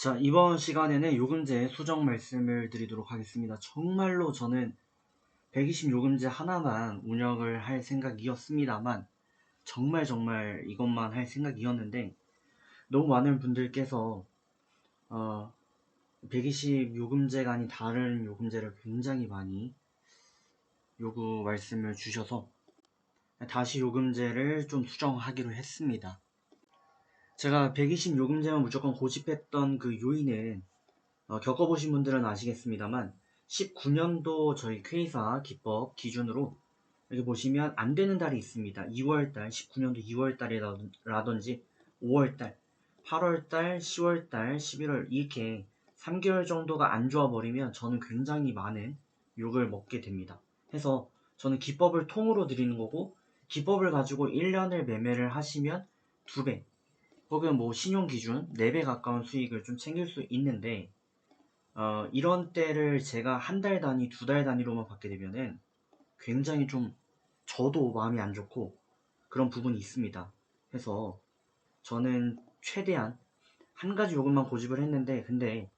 자, 이번 시간에는 요금제 수정 말씀을 드리도록 하겠습니다. 정말로 저는 120 요금제 하나만 운영을 할 생각이었습니다만, 정말 정말 이것만 할 생각이었는데, 너무 많은 분들께서, 어, 120 요금제가 아닌 다른 요금제를 굉장히 많이 요구 말씀을 주셔서, 다시 요금제를 좀 수정하기로 했습니다. 제가 120 요금제만 무조건 고집했던 그 요인은 어, 겪어보신 분들은 아시겠습니다만 19년도 저희 쾌이사 기법 기준으로 여기 보시면 안 되는 달이 있습니다. 2월달, 19년도 2월달이라든지 5월달, 8월달, 10월달, 11월 이렇게 3개월 정도가 안 좋아 버리면 저는 굉장히 많은 욕을 먹게 됩니다. 해서 저는 기법을 통으로 드리는 거고 기법을 가지고 1년을 매매를 하시면 2배, 혹은 뭐 신용 기준 4배 가까운 수익을 좀 챙길 수 있는데 어, 이런 때를 제가 한 달 단위, 두 달 단위로만 받게 되면은 굉장히 좀 저도 마음이 안 좋고 그런 부분이 있습니다. 해서 저는 최대한 한 가지 요금만 고집을 했는데 근데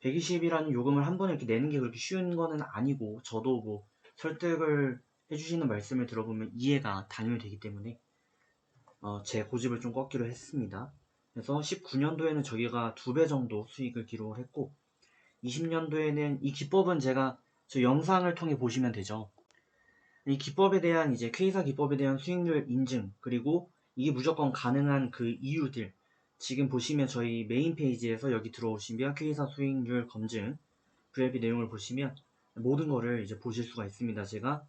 120이라는 요금을 한 번에 이렇게 내는 게 그렇게 쉬운 거는 아니고 저도 뭐 설득을 해주시는 말씀을 들어보면 이해가 당연히 되기 때문에 어, 제 고집을 좀 꺾기로 했습니다. 그래서 19년도에는 저희가 두 배 정도 수익을 기록을 했고 20년도에는 이 기법은 제가 저 영상을 통해 보시면 되죠. 이 기법에 대한 이제 K사 기법에 대한 수익률 인증 그리고 이게 무조건 가능한 그 이유들 지금 보시면 저희 메인 페이지에서 여기 들어오시면 K사 수익률 검증 VIP 내용을 보시면 모든 거를 이제 보실 수가 있습니다. 제가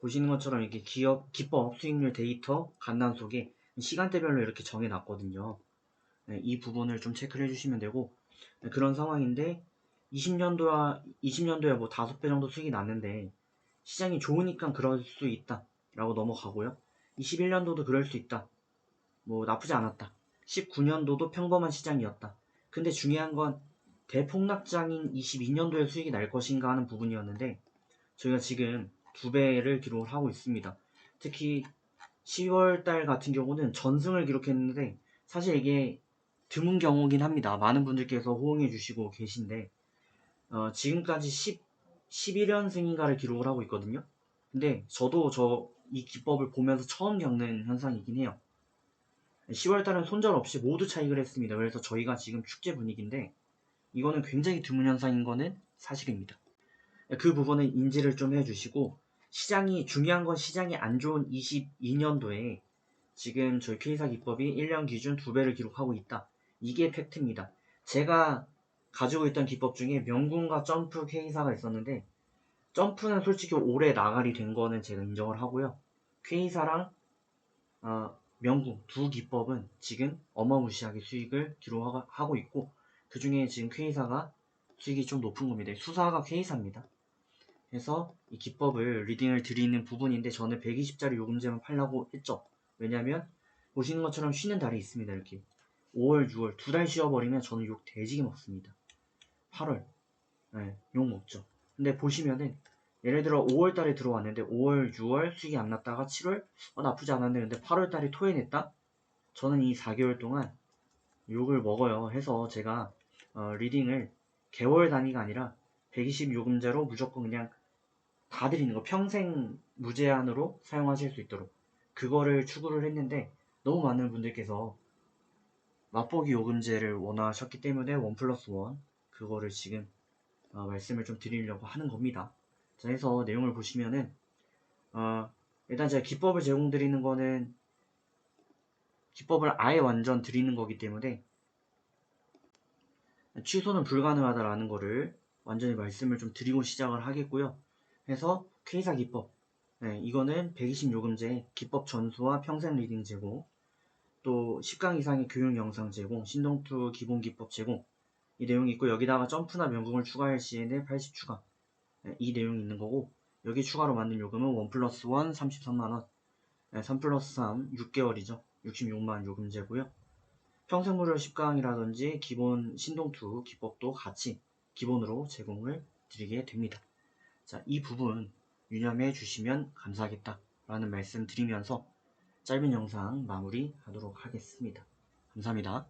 보시는 것처럼 이렇게 기업 기법 수익률 데이터 간단 속에 시간대별로 이렇게 정해놨거든요. 네, 이 부분을 좀 체크를 해주시면 되고 네, 그런 상황인데 20년도와 20년도에 뭐 5배 정도 수익이 났는데 시장이 좋으니까 그럴 수 있다 라고 넘어가고요. 21년도도 그럴 수 있다. 뭐 나쁘지 않았다. 19년도도 평범한 시장이었다. 근데 중요한 건 대폭락장인 22년도에 수익이 날 것인가 하는 부분이었는데 저희가 지금 두 배를 기록을 하고 있습니다. 특히 10월 달 같은 경우는 전승을 기록했는데 사실 이게 드문 경우긴 합니다. 많은 분들께서 호응해 주시고 계신데 어, 지금까지 10, 11연승인가를 기록을 하고 있거든요. 근데 저도 저 이 기법을 보면서 처음 겪는 현상이긴 해요. 10월 달은 손절 없이 모두 차익을 했습니다. 그래서 저희가 지금 축제 분위기인데 이거는 굉장히 드문 현상인 거는 사실입니다. 그 부분은 인지를 좀 해주시고 시장이 중요한 건 시장이 안 좋은 22년도에 지금 저희 K사 기법이 1년 기준 2배를 기록하고 있다. 이게 팩트입니다. 제가 가지고 있던 기법 중에 명군과 점프 K사가 있었는데 점프는 솔직히 올해 나가리 된 거는 제가 인정을 하고요. K사랑 어, 명군 두 기법은 지금 어마무시하게 수익을 기록하고 있고 그 중에 지금 K사가 수익이 좀 높은 겁니다. 수사가 K사입니다. 해서 이 기법을 리딩을 드리는 부분인데 저는 120짜리 요금제만 팔라고 했죠. 왜냐면 보시는 것처럼 쉬는 달이 있습니다. 이렇게 5월, 6월 두 달 쉬어버리면 저는 욕 돼지게 먹습니다. 8월 네, 욕 먹죠. 근데 보시면은 예를 들어 5월 달에 들어왔는데 5월, 6월 수익이 안 났다가 7월 어, 나쁘지 않았는데 근데 8월 달에 토해냈다? 저는 이 4개월 동안 욕을 먹어요. 해서 제가 어, 리딩을 개월 단위가 아니라 120 요금제로 무조건 그냥 다 드리는 거 평생 무제한으로 사용하실 수 있도록 그거를 추구를 했는데 너무 많은 분들께서 맛보기 요금제를 원하셨기 때문에 원 플러스 원 그거를 지금 어, 말씀을 좀 드리려고 하는 겁니다. 자 해서 내용을 보시면은 어, 일단 제가 기법을 제공드리는 거는 기법을 아예 완전 드리는 거기 때문에 취소는 불가능하다라는 거를 완전히 말씀을 좀 드리고 시작을 하겠고요. 해서 K사 기법. 네, 이거는 120 요금제 기법 전수와 평생 리딩 제공 또 10강 이상의 교육 영상 제공 신동투 기본 기법 제공. 이 내용이 있고 여기다가 점프나 명궁을 추가할 시에는 80 추가. 네, 이 내용이 있는 거고 여기 추가로 만든 요금은 1 플러스 1 33만원. 네, 3 플러스 3 6개월이죠. 66만원 요금제고요. 평생 무료 10강이라든지 기본 신동투 기법도 같이 기본으로 제공을 드리게 됩니다. 자, 이 부분 유념해 주시면 감사하겠다 라는 말씀 드리면서 짧은 영상 마무리 하도록 하겠습니다. 감사합니다.